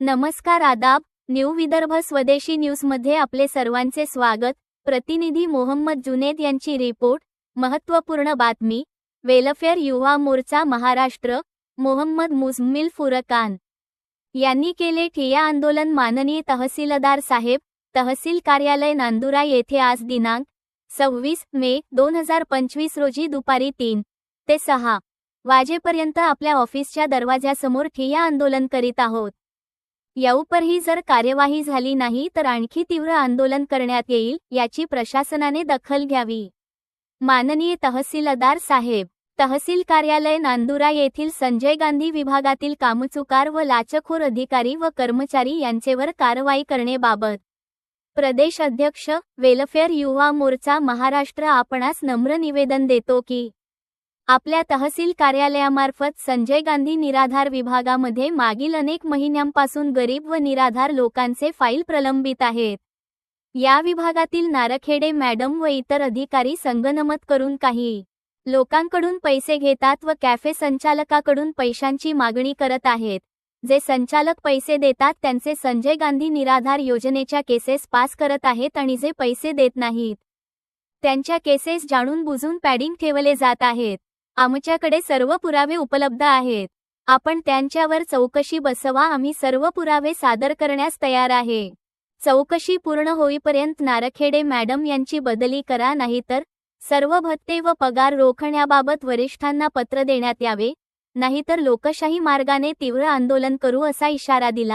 नमस्कार आदाब न्यू विदर्भ स्वदेशी न्यूजमध्ये आपले सर्वांचे स्वागत. प्रतिनिधी मोहम्मद जुनेद यांची रिपोर्ट. महत्त्वपूर्ण बातमी वेलफेअर युवा मोर्चा महाराष्ट्र मोहम्मद मुझमिल फुरकान. यांनी केले ठिय्या आंदोलन माननीय तहसीलदार साहेब तहसील कार्यालय नांदुरा येथे आज दिनांक सव्वीस मे दोन हजार पंचवीस रोजी दुपारी तीन ते सहा वाजेपर्यंत आपल्या ऑफिसच्या दरवाज्यासमोर ठिय्या आंदोलन करीत आहोत. याउपरही जर कार्यवाही झाली नाही तर आणखी तीव्र आंदोलन करण्यात येईल याची प्रशासनाने दखल घ्यावी. माननीय तहसीलदार साहेब तहसील कार्यालय नांदुरा येथील संजय गांधी विभागातील कामचुकार व लाचखोर अधिकारी व कर्मचारी यांचेवर कारवाई करण्याबाबत प्रदेश अध्यक्ष वेलफेअर युवा मोर्चा महाराष्ट्र आपणास नम्र निवेदन देतो की आपल्या तहसील कार्यालयामार्फत संजय गांधी निराधार विभागामध्ये मागील अनेक महिन्यांपासून गरीब व निराधार लोकांचे फाईल प्रलंबित आहेत. या विभागातील नारखेडे मॅडम व इतर अधिकारी संगनमत करून काही लोकांकडून पैसे घेतात व कॅफे संचालकाकडून पैशांची मागणी करत आहेत. जे संचालक पैसे देतात त्यांचे संजय गांधी निराधार योजनेच्या केसेस पास करत आहेत आणि जे पैसे देत नाहीत त्यांच्या केसेस जाणून बुजून पॅडिंग ठेवले जात आहेत. आमच्याकडे सर्व पुरावे उपलब्ध आहेत. आपण त्यांच्यावर चौकशी बसवा. आम्ही सर्व पुरावे सादर करण्यास तयार आहे. चौकशी पूर्ण होईपर्यंत नारखेडे मॅडम यांची बदली करा. नाहीतर सर्व भत्ते व पगार रोखण्याबाबत वरिष्ठांना पत्र देण्यात यावे. नाहीतर लोकशाही मार्गाने तीव्र आंदोलन करू असा इशारा दिला.